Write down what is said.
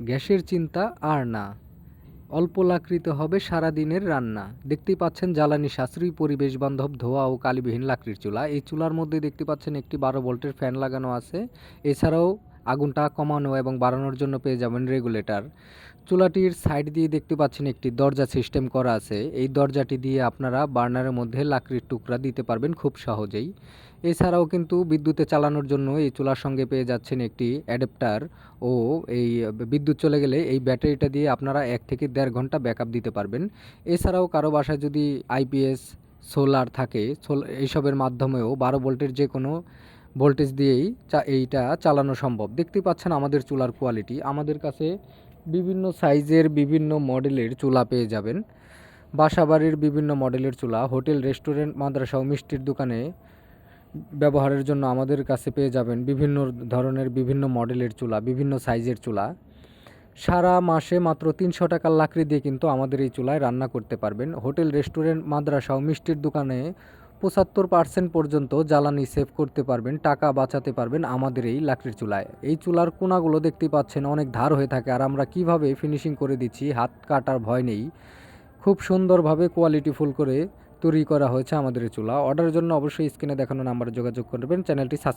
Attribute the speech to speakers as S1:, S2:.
S1: গ্যাসের চিন্তা আর না। অল্প লাকড়িতে হবে সারাদিনের রান্না। দেখতেই পাচ্ছেন জ্বালানি সাশ্রয়ী পরিবেশ বান্ধব ধোয়া ও কালিবিহীন লাকড়ির চুলা। এই চুলার মধ্যে দেখতে পাচ্ছেন একটি বারো ভোল্টের ফ্যান লাগানো আছে। এছাড়াও আগুনটা কমানো এবং বাড়ানোর জন্য পেয়ে যাবেন রেগুলেটর। চুলাটির সাইড দিয়ে দেখতে পাচ্ছেন একটি দরজা সিস্টেম করা আছে। এই দরজাটি দিয়ে আপনারা বার্নারের মধ্যে লাকড়ির টুকরা দিতে পারবেন খুব সহজেই। এছাড়াও কিন্তু বিদ্যুতে চালানোর জন্য এই চুলার সঙ্গে পেয়ে যাচ্ছেন একটি অ্যাডাপ্টার ও এই বিদ্যুৎ চলে গেলে এই ব্যাটারিটা দিয়ে আপনারা এক থেকে দেড় ঘণ্টা ব্যাকআপ দিতে পারবেন। এছাড়াও কারও বাসায় যদি আইপিএস, সোলার থাকে, সোল- এইসবের মাধ্যমেও বারো ভোল্টের যে কোনো ভোল্টেজ দিয়েই চা- এইটা চালানো সম্ভব। দেখতে পাচ্ছেন আমাদের চুলার কোয়ালিটি আমাদের কাছে বিভিন্ন সাইজের বিভিন্ন মডেলের চুলা পেয়ে যাবেন। বাসাবাড়ির বিভিন্ন মডেলের চুলা হোটেল রেস্টুরেন্ট মাদ্রাসা ও মিষ্টির দোকানে ব্যবহারের জন্য আমাদের কাছে পেয়ে যাবেন বিভিন্ন ধরনের বিভিন্ন মডেলের চুলা, বিভিন্ন সাইজের চুলা। সারা মাসে মাত্র তিনশো টাকার লাকড়ি দিয়ে কিন্তু আমাদের এই চুলায় রান্না করতে পারবেন। হোটেল রেস্টুরেন্ট মাদ্রাসা ও মিষ্টির দোকানে পঁচাত্তর পার্সেন্ট পর্যন্ত জ্বালানি সেভ করতে পারবেন, টাকা বাঁচাতে পারবেন আমাদের এই লাকড়ির চুলায়। এই চুলার কোনাগুলো দেখতে পাচ্ছেন, অনেক ধার হয়ে থাকে আর আমরা কীভাবে ফিনিশিং করে দিচ্ছি, হাত কাটার ভয় নেই। খুব সুন্দরভাবে কোয়ালিটি ফুল করে তৈরি করা হয়েছে আমাদের চুলা। অর্ডারের জন্য অবশ্যই স্ক্রিনে দেখানো নাম্বারে যোগাযোগ করবেন, চ্যানেলটি সাবস্ক্রাইব